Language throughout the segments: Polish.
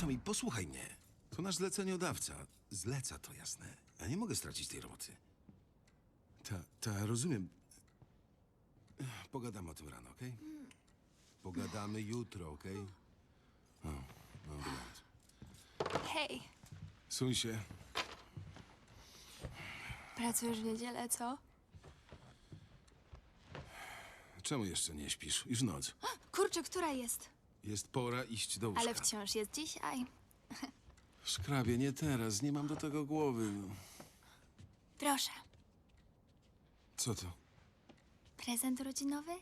Tommy, posłuchaj mnie. To nasz zleceniodawca. Zleca to jasne. Ja nie mogę stracić tej roboty. Ta, ta, rozumiem. Pogadamy o tym rano, okej? Pogadamy jutro, okej? No, dobranoc. Hej, Suń się. pracujesz w niedzielę, co? Czemu jeszcze nie śpisz? Już noc. Kurczę, która jest? Jest pora iść do łóżka. Ale wciąż jest dzisiaj. Szkrabie, nie teraz. Nie mam do tego głowy. No. Proszę, Co to? prezent urodzinowy?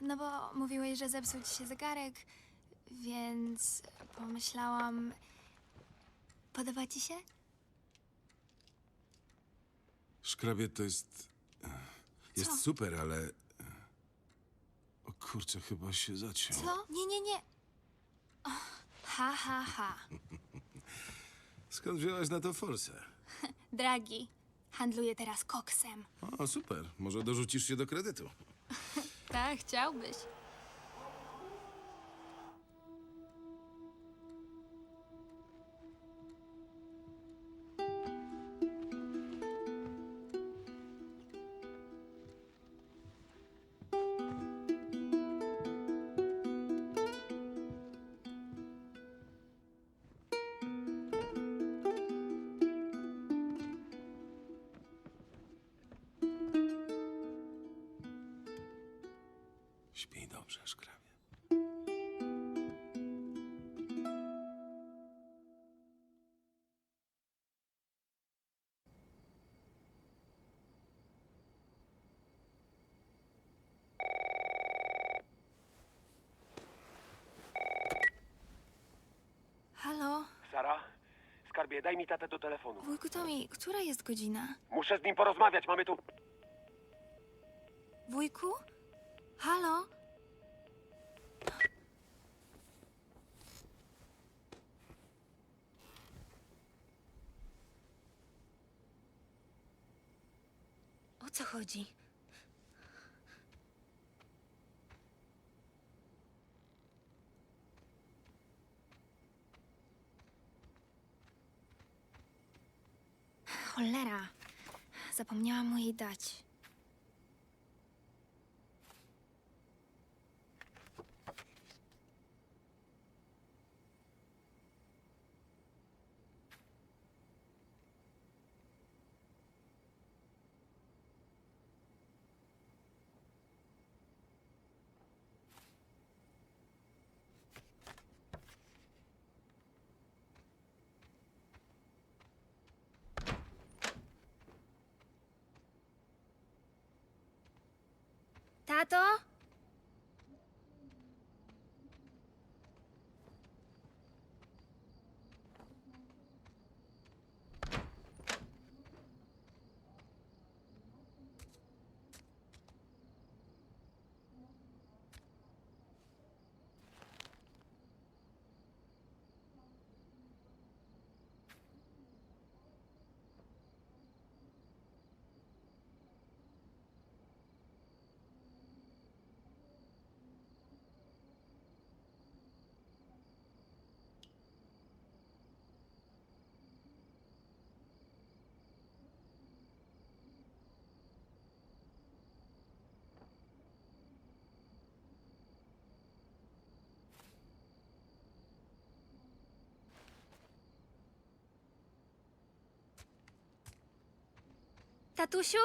No bo mówiłeś, że zepsuł ci się zegarek, więc pomyślałam... Podoba ci się? Szkrabie to jest... Jest Co? super, ale... O kurczę, chyba się zaciął. Co? Nie, nie, nie. Och, Ha, ha, ha. Skąd wzięłaś na to forsę? Dragi, handluję teraz koksem. O, super. Może dorzucisz się do kredytu. Tak, chciałbyś. Dobrze, szkrabie. Halo? Sara? Skarbie, daj mi tatę do telefonu. Wujku Tomi, która jest godzina? Muszę z nim porozmawiać, mamy tu... Wujku? Halo? O co chodzi? Cholera. Zapomniałam mu jej dać. Tato? Tatusiu?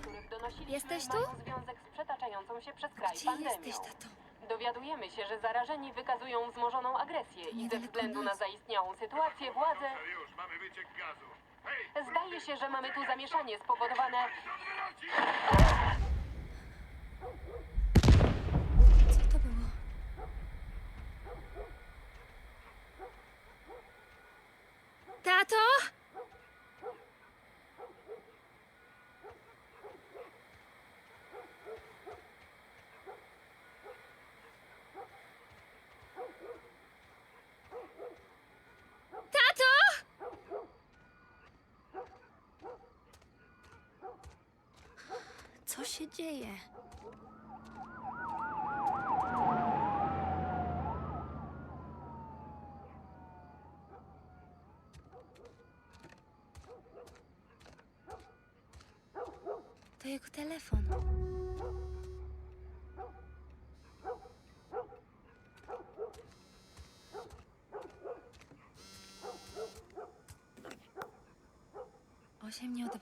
których donosiliśmy, Jesteś tu? mają związek z przetaczającą się przez kraj Gdzie pandemią. jesteś, tato? Dowiadujemy się, że zarażeni wykazują wzmożoną agresję i ze niedaleko względu na nas. zaistniałą sytuację władze Już mamy wyciek gazu. Hej! zdaje się, że mamy tu zamieszanie spowodowane Tato? Tato? Co się dzieje?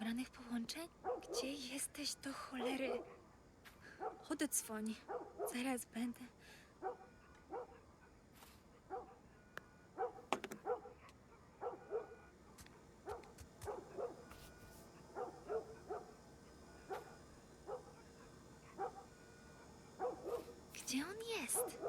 Nieodebranych połączeń? Gdzie jesteś do cholery? Odedzwoń. Zaraz będę. Gdzie on jest?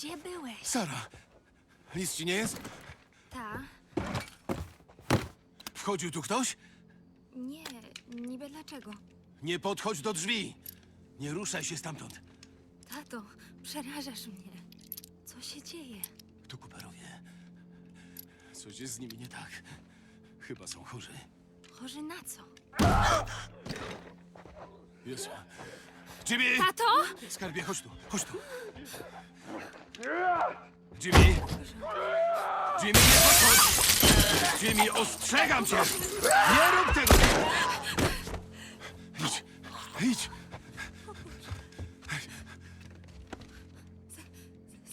Gdzie byłeś? Sara, nic ci nie jest? Ta? Wchodził tu ktoś? Nie, niby dlaczego? Nie podchodź do drzwi! Nie ruszaj się stamtąd. Tato, przerażasz mnie. Co się dzieje? To Cooperowie. Coś jest z nimi nie tak. Chyba są chorzy. Chorzy na co? Jezu. Jimmy! Tato? Skarbie, chodź tu, chodź tu. Jimmy! Jimmy, nie podchodź! Jimmy, ostrzegam cię! Nie rób tego! Idź, idź!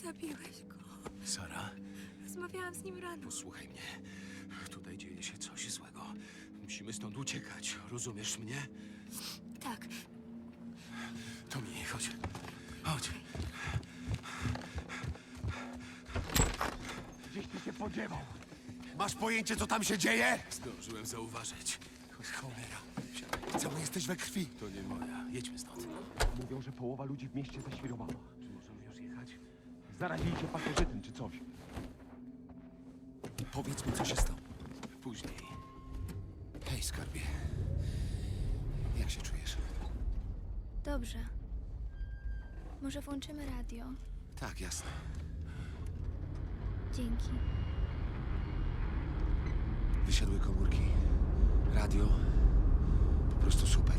Zabiłeś go. Sara, Rozmawiałam z nim rano. posłuchaj mnie. Tutaj dzieje się coś złego. Musimy stąd uciekać, rozumiesz mnie? Tak, Tommy, chodź. Chodź. Gdzieś ty się podziewał. Masz pojęcie, co tam się dzieje? Zdążyłem zauważyć. Cholera. Cały jesteś we krwi. To nie moja. Jedźmy stąd. Mówią, że połowa ludzi w mieście zaświrowała. Czy możemy już jechać? Zarazili się pasożytem czy coś. Powiedz mi, co się stało. Później. Hej, skarbie. Jak się czujesz? Dobrze. Może włączymy radio? Tak, jasne. Dzięki. Wysiadły komórki. Radio. Po prostu super.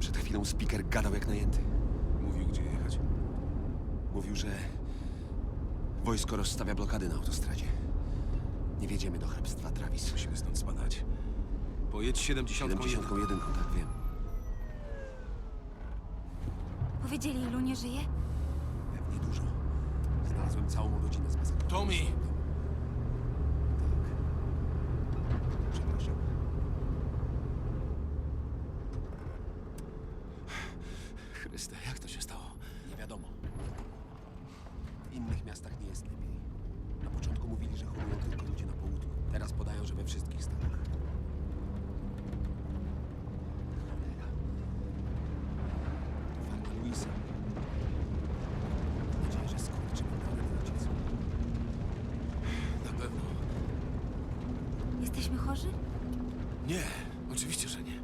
Przed chwilą speaker gadał jak najęty. Mówił, gdzie jechać. Mówił, że wojsko rozstawia blokady na autostradzie. Nie wjedziemy do hrabstwa Travis. Musimy stąd spadać. Pojedź 71. 71, tak wiem. Powiedzieli, ilu nie żyje? Pewnie dużo. Znalazłem całą rodzinę z masakrowaną. Tommy! Tak. Przepraszam. Chryste, jak to się stało? Nie wiadomo. W innych miastach nie jest lepiej. Na początku mówili, że chorują tylko ludzie na południu. Teraz podają, że we wszystkich stanach. Cholera. To farma Luisa. Mam nadzieję, że skurczymy naprawdę ojciec. Na pewno. Jesteśmy chorzy? Nie, oczywiście, że nie.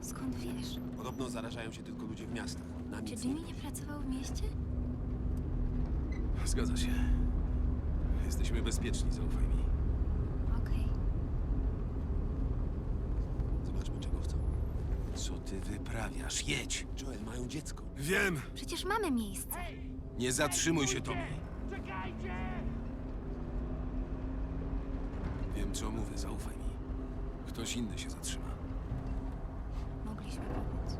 Skąd wiesz? Podobno zarażają się tylko ludzie w miastach. Na Czy nic Jimmy nie pracował w mieście? Zgadza się. Jesteśmy bezpieczni, zaufaj mi. Okej. Zobaczmy, czego chcą. Co ty wyprawiasz? Jedź! Joel, mają dziecko. Wiem! Przecież mamy miejsce. Nie zatrzymuj się, Tommy. Wiem, co mówię, zaufaj mi. Ktoś inny się zatrzyma. Mogliśmy pomóc.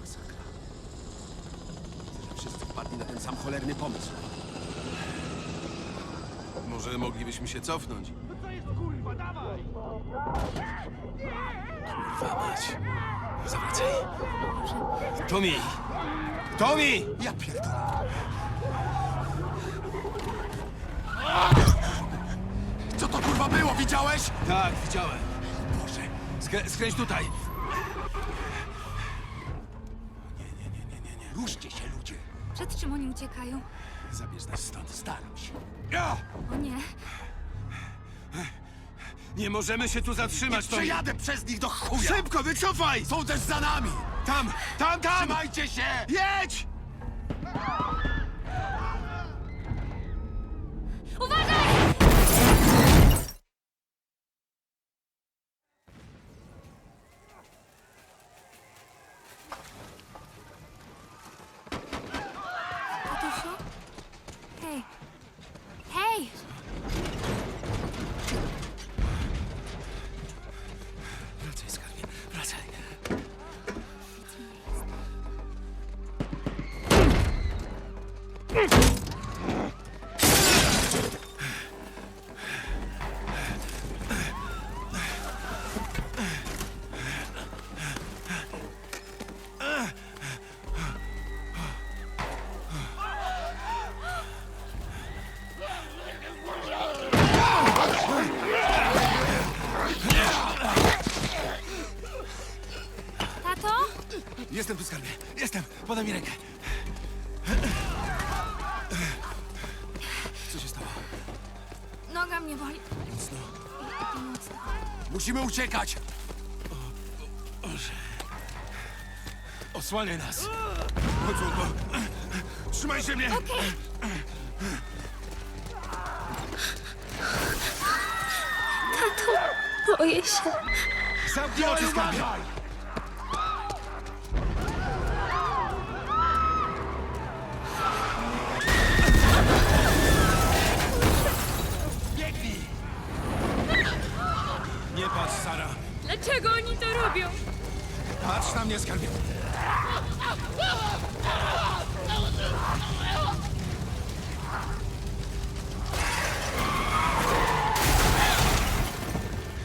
Masakra. Widzę, że wszyscy wpadli na ten sam cholerny pomysł. Może moglibyśmy się cofnąć? Zawracaj. Tommy! Tommy! Ja pierdolę. Co to kurwa było? Widziałeś? Tak, widziałem. Boże, Skrę skręć tutaj. Nie, nie, nie, nie, nie, nie. Ruszcie się, ludzie. Przed czym oni uciekają? Zabierz nas stąd, staram się. Ja! O nie, nie możemy się tu zatrzymać, Tommy! Przejadę przez nich do chuja! Szybko, wycofaj! Są też za nami! Tam, tam, tam! Trzymajcie się! Jedź! Tato? Noga mnie boli. Mocno. Mocno. Musimy uciekać! Osłaniaj nas. Chodź, Łunko. Trzymaj się mnie! Okej. Tato, boję się. Zamknij oczy, skarbie! Dlaczego oni to robią? Patrz na mnie, skarbie.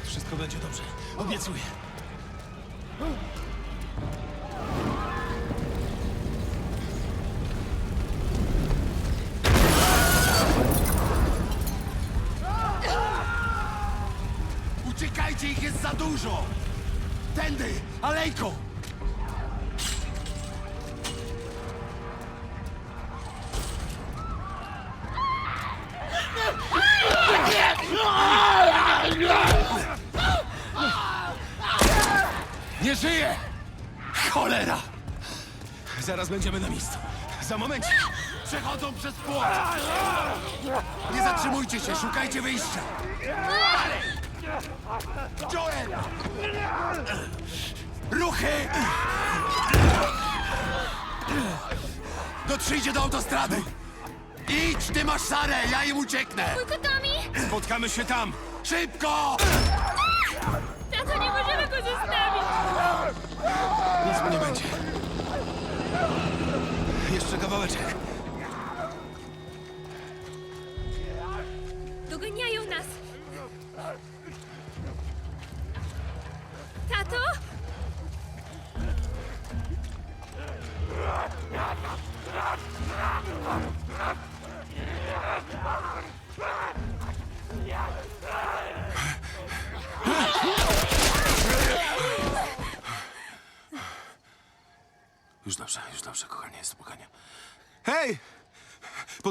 Wszystko będzie dobrze. Obiecuję. Uciekajcie, ich jest za dużo! Tędy! Alejką! Nie żyje! Cholera! Zaraz będziemy na miejscu. Za moment. Przechodzą przez płot! Nie zatrzymujcie się, szukajcie wyjścia! Joel! Ruchy! Dotrzyjcie do autostrady! Idź, ty masz Sarę, ja im ucieknę! Tommy? Spotkamy się tam. Szybko! Tato, nie możemy go zostawić. Nic mu nie będzie. Jeszcze kawałeczek. Doganiają nas.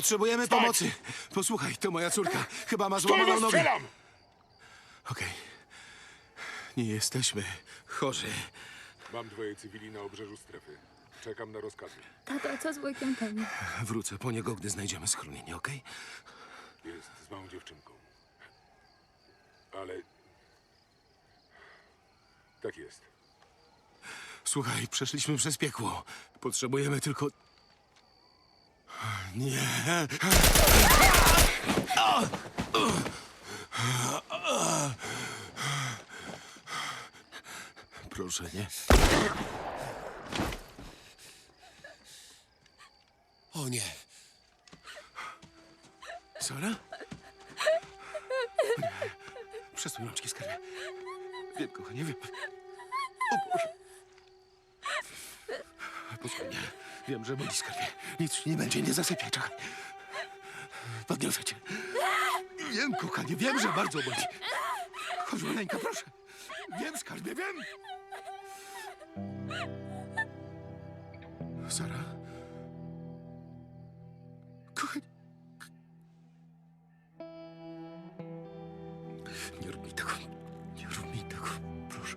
Potrzebujemy pomocy. Posłuchaj, to moja córka. Chyba ma złamaną nogę. strzelam! Okej. Nie jesteśmy chorzy. Mam dwoje cywili na obrzeżu strefy. Czekam na rozkazy. Tato, a co z wujkiem Tommy? Wrócę po niego, gdy znajdziemy schronienie, okej? Jest z małą dziewczynką. Ale... Tak jest. Słuchaj, przeszliśmy przez piekło. Potrzebujemy tylko... Nie. Proszę, nie. O nie, Sara? Przesuń rączki, skarbie. Wiem, kochanie, wiem. O Boże. Posłuchaj mnie. Wiem, że boli skarbie. Nic nie będzie, nie zasypiaj, czekaj. Podniosę cię. Wiem, kochanie, wiem, że bardzo boli. Chodź, maleńka, proszę. Wiem, skarbie, wiem. Sara? Kochanie. Nie rób mi tego. Nie rób mi tego, proszę.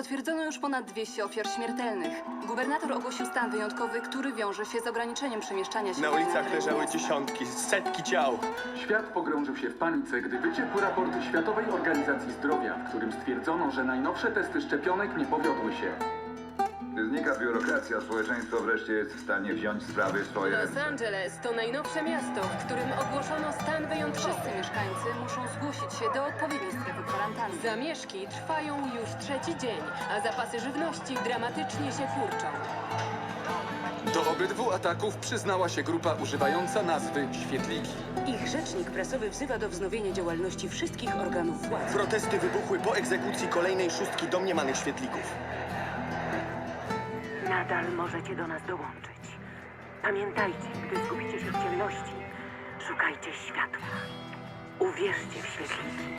Potwierdzono już ponad 200 ofiar śmiertelnych. Gubernator ogłosił stan wyjątkowy, który wiąże się z ograniczeniem przemieszczania się. Na ulicach leżały dziesiątki, setki ciał. Świat pogrążył się w panice, gdy wyciekł raport Światowej Organizacji Zdrowia, w którym stwierdzono, że najnowsze testy szczepionek nie powiodły się. Znika biurokracja, społeczeństwo wreszcie jest w stanie wziąć sprawy w swoje Los ręce. Angeles to najnowsze miasto, w którym ogłoszono stan wyjątkowy. Wszyscy mieszkańcy muszą zgłosić się do odpowiedniej strefy kwarantanny. Zamieszki trwają już trzeci dzień, a zapasy żywności dramatycznie się kurczą. Do obydwu ataków przyznała się grupa używająca nazwy Świetliki. Ich rzecznik prasowy wzywa do wznowienia działalności wszystkich organów władzy. Protesty wybuchły po egzekucji kolejnej szóstki domniemanych świetlików nadal możecie do nas dołączyć. Pamiętajcie, gdy zgubicie się w ciemności, szukajcie światła. Uwierzcie w świetliki.